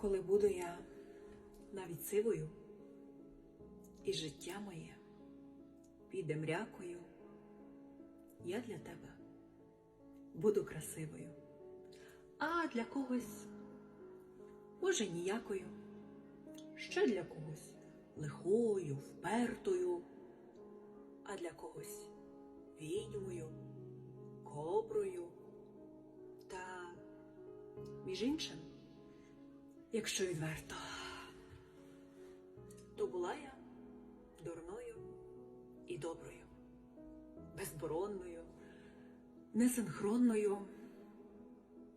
коли буду я навіть сивою, і життя моє піде мрякою, я для тебе буду красивою, а для когось, може, ніякою, ще для когось лихою, впертою, а для когось відьмою, коброю та, між іншим, якщо відверто, то була я дурною і доброю, безборонною, несинхронною,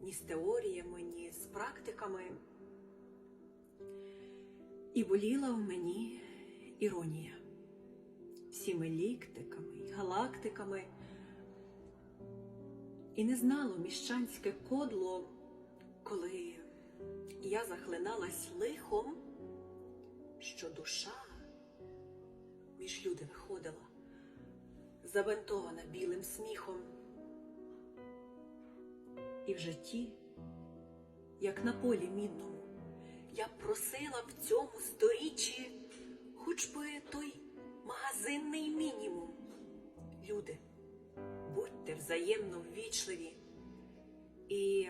ні з теоріями, ні з практиками. І боліла в мені іронія всіми ліктиками й галактиками. І не знало міщанське кодло, коли я захлиналась лихом, що душа між люди виходила, забинтована білим сміхом. І в житті, як на полі мідному, я просила в цьому сторіччі хоч би той магазинний мінімум. Люди, будьте взаємно ввічливі. І